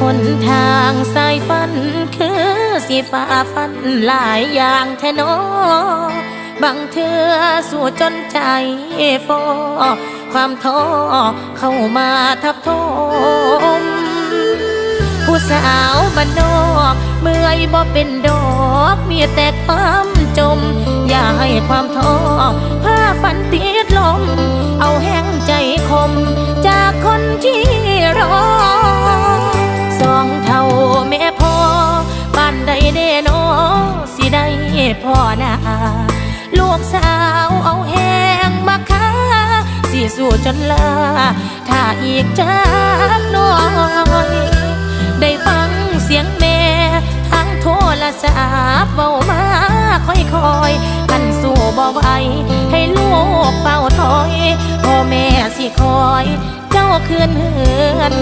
หนทางสายฝัน คือสีฟ้าฟันหลายอย่างแทนอบางเทือสู่จนใจฟอความท้อเข้ามาทับทมผู้สาวบ้านนอกเมื่อยบ่เป็นดอกมีแต่ความจม อย่าให้ความท้อผ้าฝันติ พ่อนาลูกสาวเอาแหงมาค้าสิสู้จนลา ถ้าอีกจากหน้อย ได้ฟังเสียงแม่ทางโทรศัพท์เบามาค่อยๆกันสู้บ่ไหวให้ลูกเฝ้าถอยพ่อแม่สิคอย เจ้าคืนเฮือน